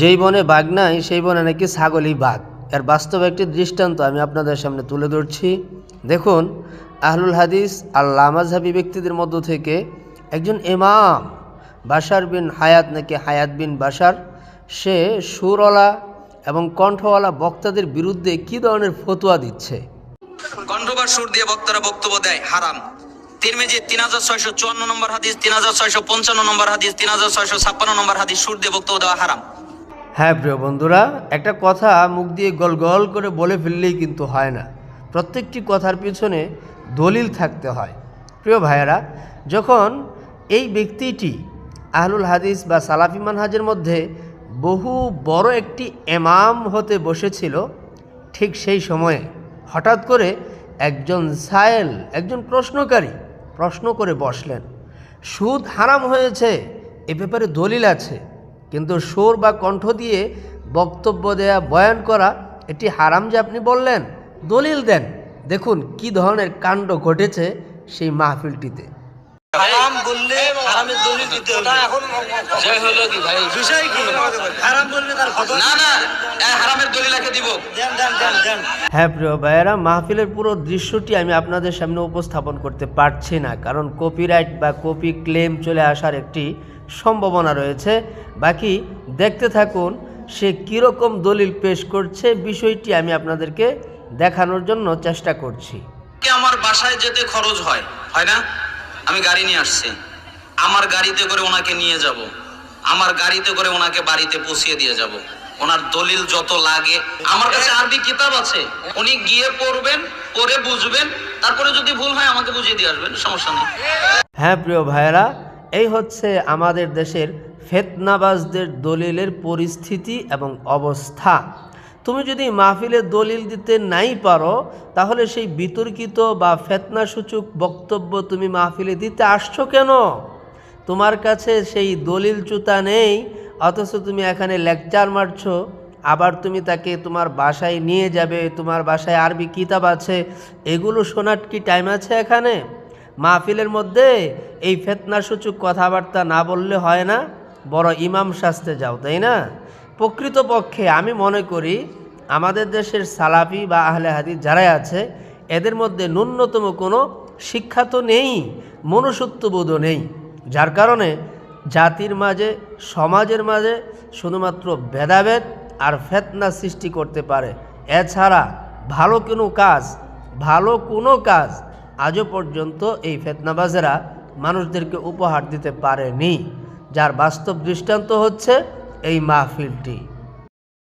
যেই বনে বাঘ নাই, সেই বনে নাকি ছাগলই বাঘ। এর বাস্তব একটি দৃষ্টান্ত আমি আপনাদের সামনে তুলে ধরছি। দেখুন, আহলুল হাদিস আল্লাহ মাঝহাবি ব্যক্তিদের মধ্য থেকে একজন এমাম বাসার বিন হায়াত নাকি হায়াত বিন বাসার সে সুরওয়ালা এবং কণ্ঠওয়ালা বক্তাদের বিরুদ্ধে কী ধরনের ফতোয়া দিচ্ছে? কণ্ঠবার সুর দিয়ে বক্তারা বক্তব্য দেয়, হারাম। তিরমিজি তিন হাজার ছয়শো চুয়ান্ন নম্বর হাদিস, তিন হাজার ছয়শো পঞ্চান্ন নম্বর হাদিস, তিন হাজার ছয়শো ছাপ্পান্ন নম্বর হাদিস, সুর দিয়ে বক্তব্য দেওয়া হারাম। হ্যাঁ প্রিয় বন্ধুরা, একটা কথা মুখ দিয়ে গল গল করে বলে ফেললেই কিন্তু হয় না। প্রত্যেকটি কথার পিছনে দলিল থাকতে হয়। প্রিয় ভাইয়েরা, যখন এই ব্যক্তিটি আহলুল হাদিস বা সালাফি মানহাজের মধ্যে বহু বড় একটি এমাম হতে বসেছিল, ঠিক সেই সময়ে হঠাৎ করে একজন সায়েল, একজন প্রশ্নকারী প্রশ্ন করে বসলেন, সুদ হারাম হয়েছে, এ ব্যাপারে দলিল আছে। কিন্তু সুর বা কণ্ঠ দিয়ে বক্তব্য দেয়া বয়ান করা এটি হারাম যে আপনি বললেন দলিল দেন। দেখুন কি ধরনের কাণ্ড ঘটেছে সেই মাহফিলটিতে। হারাম বললে হারামের দলিল দিতে হবে। জয় হলো কি ভাই? বিষয় কি? হারাম বললে তার না না এ হারামের দলিলাকে দিব। দেন দেন দেন দেন। হ্যাঁ প্রিয় ভাইয়েরা মাহফিলের পুরো দৃশ্যটি আমি আপনাদের সামনে উপস্থাপন করতে পারছি না কারণ কপিরাইট বা কপি ক্লেম চলে আসার একটি সম্ভাবনা রয়েছে। বাকি দেখতে থাকুন সে কীরকম দলিল পেশ করছে বিষয়টি আমি আপনাদেরকে দেখানোর জন্য চেষ্টা করছি। কি আমার বাসায় যেতে খরচ হয় হয় না? আমি গাড়ি নিয়ে আসছি। আমার গাড়িতে করে ওনাকে নিয়ে যাব। আমার গাড়িতে করে ওনাকে বাড়িতে পৌঁছিয়ে দিয়ে যাব। ওনার দলিল যত লাগে। আমার কাছে আরবি কিতাব আছে। উনি গিয়ে পড়বেন পড়ে বুঝবেন। তারপরে যদি ভুল হয় আমাকে বুঝিয়ে দিয়ে আসবেন সমস্যা নেই। হ্যাঁ প্রিয় ভাইয়েরা এই হচ্ছে আমাদের দেশের ফেতনাবাজদের দলিলের পরিস্থিতি এবং অবস্থা। তুমি যদি মাহফিলে দলিল দিতে নাই পারো, তাহলে সেই বিতর্কিত বা ফেতনাসূচক বক্তব্য তুমি মাহফিলে দিতে আসছো কেন? তোমার কাছে সেই দলিল চুতা নেই, অথচ তুমি এখানে লেকচার মারছো। আবার তুমি তাকে তোমার বাসায় নিয়ে যাবে, তোমার বাসায় আরবি কিতাব আছে। এগুলো শোনার কি টাইম আছে এখানে? মাহফিলের মধ্যে এই ফেতনাসূচক কথাবার্তা না বললে হয় না বড় ইমাম শাস্তে যাও, তাই না? প্রকৃতপক্ষে আমি মনে করি আমাদের দেশের সালাফি বা আহলে হাদিস যারাই আছে, এদের মধ্যে ন্যূনতম কোনো শিক্ষা তো নেই মনুষ্যত্ববোধও নেই, যার কারণে জাতির মাঝে, সমাজের মাঝে শুধুমাত্র ভেদাভেদ আর ফেতনা সৃষ্টি করতে পারে। এছাড়া ভালো কোনো কাজ, ভালো কোনো কাজ আজও পর্যন্ত এই ফেতনাবাজেরা মানুষদেরকে উপহার দিতে পারেনি যার বাস্তব দৃষ্টান্ত হচ্ছে এই মাহফিলটি।